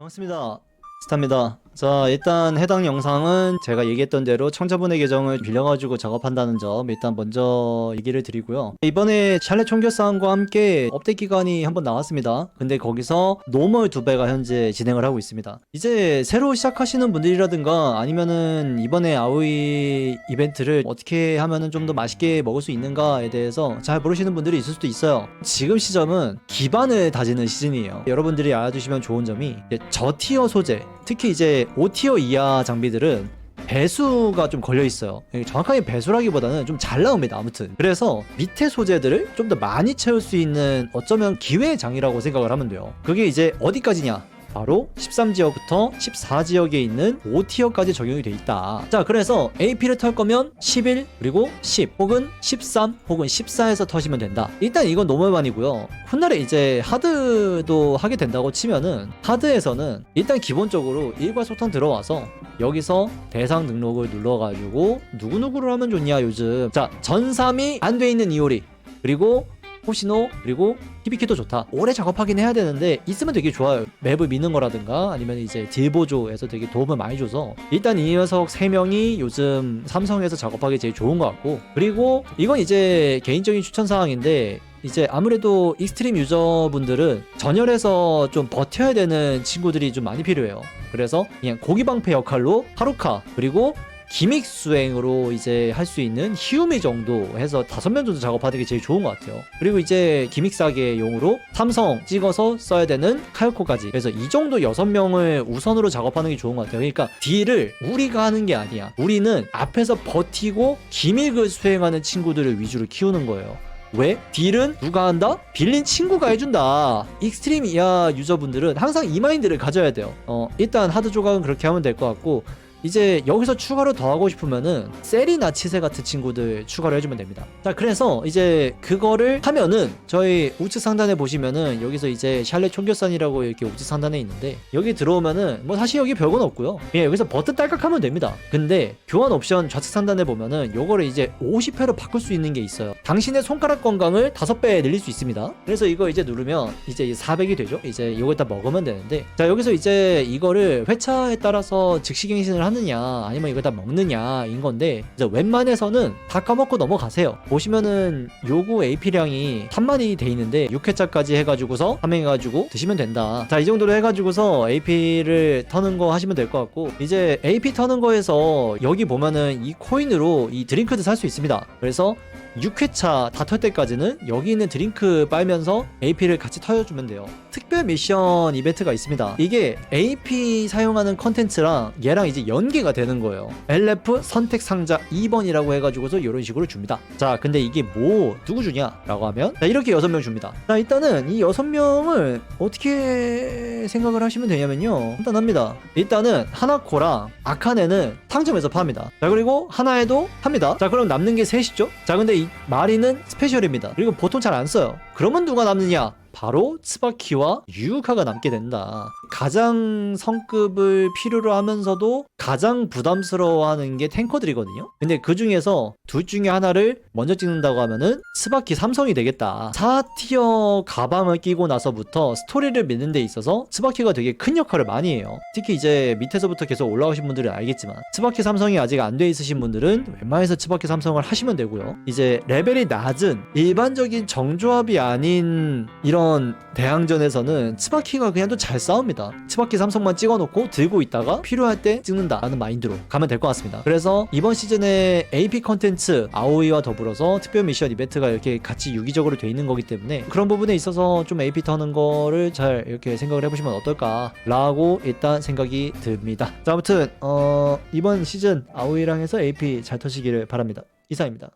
반갑습니다. 스타입니다. 자, 일단 해당 영상은 제가 얘기했던 대로 청자분의 계정을 빌려가지고 작업한다는 점 일단 먼저 얘기를 드리고요. 이번에 샬렛 총결사항과 함께 업데이트 기간이 한번 나왔습니다. 근데 거기서 노멀 두 배가 현재 진행을 하고 있습니다. 이제 새로 시작하시는 분들이라든가 아니면은 이번에 아오이 이벤트를 어떻게 하면은 좀 더 맛있게 먹을 수 있는가에 대해서 잘 모르시는 분들이 있을 수도 있어요. 지금 시점은 기반을 다지는 시즌이에요. 여러분들이 알아두시면 좋은 점이 이제 저티어 소재, 특히 이제 5티어 이하 장비들은 배수가 좀 걸려 있어요. 정확하게 배수라기보다는 좀 잘 나옵니다. 아무튼 그래서 밑에 소재들을 좀 더 많이 채울 수 있는 어쩌면 기회의 장이라고 생각을 하면 돼요. 그게 이제 어디까지냐? 바로 13지역부터 14지역에 있는 5티어까지 적용이 돼 있다. 자, 그래서 AP를 털 거면 11 그리고 10 혹은 13 혹은 14에서 터시면 된다. 일단 이건 노멀반이고요. 훗날에 이제 하드도 하게 된다고 치면은 하드에서는 일단 기본적으로 일괄 소통 들어와서 여기서 대상 등록을 눌러가지고 누구누구를 하면 좋냐 요즘 자 전삼이 안 돼 있는 이오리 그리고 호시노 그리고 히비키도 좋다 오래 작업하긴 해야 되는데 있으면 되게 좋아요 맵을 미는 거라든가 아니면 이제 딜보조에서 되게 도움을 많이 줘서 일단 이 녀석 3명이 요즘 삼성에서 작업하기 제일 좋은 것 같고 그리고 이건 이제 개인적인 추천 사항인데 이제 아무래도 익스트림 유저분들은 전열에서 좀 버텨야 되는 친구들이 좀 많이 필요해요. 그래서 그냥 고기방패 역할로 하루카 그리고 기믹 수행으로 이제 할 수 있는 히우미 정도 해서 다섯 명 정도 작업하는 게 제일 좋은 것 같아요. 그리고 이제 기믹 사계 용으로 삼성 찍어서 써야 되는 카요코까지. 그래서 이 정도 여섯 명을 우선으로 작업하는 게 좋은 것 같아요. 그러니까 딜을 우리가 하는 게 아니야. 우리는 앞에서 버티고 기믹을 수행하는 친구들을 위주로 키우는 거예요. 왜? 딜은 누가 한다? 빌린 친구가 해준다. 익스트림 이하 유저분들은 항상 이 마인드를 가져야 돼요. 어, 일단 하드 조각은 그렇게 하면 될 것 같고, 이제 여기서 추가로 더 하고 싶으면은 세리나 치세 같은 친구들 추가로 해주면 됩니다. 자, 그래서 이제 그거를 하면은 저희 우측 상단에 보시면은 여기서 이제 샬렛 총결산이라고 이렇게 우측 상단에 있는데 여기 들어오면은 뭐 사실 여기 별건 없고요. 그냥 여기서 버튼 딸깍하면 됩니다. 근데 교환 옵션 좌측 상단에 보면은 요거를 이제 50회로 바꿀 수 있는 게 있어요. 당신의 손가락 건강을 5배 늘릴 수 있습니다. 그래서 이거 이제 누르면 이제 400이 되죠. 이제 이거 다 먹으면 되는데 자 여기서 이제 이거를 회차에 따라서 즉시 갱신을 하 느냐 아니면 이거 다 먹느냐 인 건데 이제 웬만해서는 다 까먹고 넘어가세요. 보시면은 요구 AP량이 3만이 돼 있는데 6회차까지 해가지고서 함행해가지고 드시면 된다. 자 이 정도로 해가지고서 AP를 터는 거 하시면 될 것 같고 이제 AP 터는 거에서 여기 보면은 이 코인으로 이 드링크도 살 수 있습니다. 그래서 6회차 다 털 때까지는 여기 있는 드링크 빨면서 AP를 같이 터여주면 돼요. 특별 미션 이벤트가 있습니다. 이게 AP 사용하는 컨텐츠랑 얘랑 이제 연계가 되는 거예요. LF 선택 상자 2번이라고 해가지고서 이런 식으로 줍니다. 자, 근데 이게 뭐 누구 주냐라고 하면 자, 이렇게 6명 줍니다. 자, 일단은 이 6명을 어떻게 생각을 하시면 되냐면요. 간단합니다. 일단은 하나코랑 아카네는 상점에서 팝니다. 자, 그리고 하나에도 팝니다. 자, 그럼 남는 게 셋이죠? 자, 근데 이 마리는 스페셜입니다. 그리고 보통 잘 안 써요. 그러면 누가 남느냐? 바로ツバ키와 유유카가 남게 된다. 가장 성급을 필요로 하면서도 가장 부담스러워하는 게 탱커들이거든요. 근데 그 중에서 둘 중에 하나를 먼저 찍는다고 하면은 스바키 삼성이 되겠다. 4티어 가방을 끼고 나서부터 스토리를 믿는 데 있어서 스바키가 되게 큰 역할을 많이 해요. 특히 이제 밑에서부터 계속 올라오신 분들은 알겠지만 스바키 삼성이 아직 안 돼 있으신 분들은 웬만해서 스바키 삼성을 하시면 되고요. 이제 레벨이 낮은 일반적인 정조합이 아닌 이런 대항전에서는 츠바키가 그냥 또 잘 싸웁니다. 츠바키 삼성만 찍어놓고 들고 있다가 필요할 때 찍는다라는 마인드로 가면 될 것 같습니다. 그래서 이번 시즌에 AP 컨텐츠 아오이와 더불어서 특별 미션 이벤트가 이렇게 같이 유기적으로 돼 있는 거기 때문에 그런 부분에 있어서 좀 AP 터는 거를 잘 이렇게 생각을 해보시면 어떨까라고 일단 생각이 듭니다. 자 아무튼 어 이번 시즌 아오이랑 해서 AP 잘 터시기를 바랍니다. 이상입니다.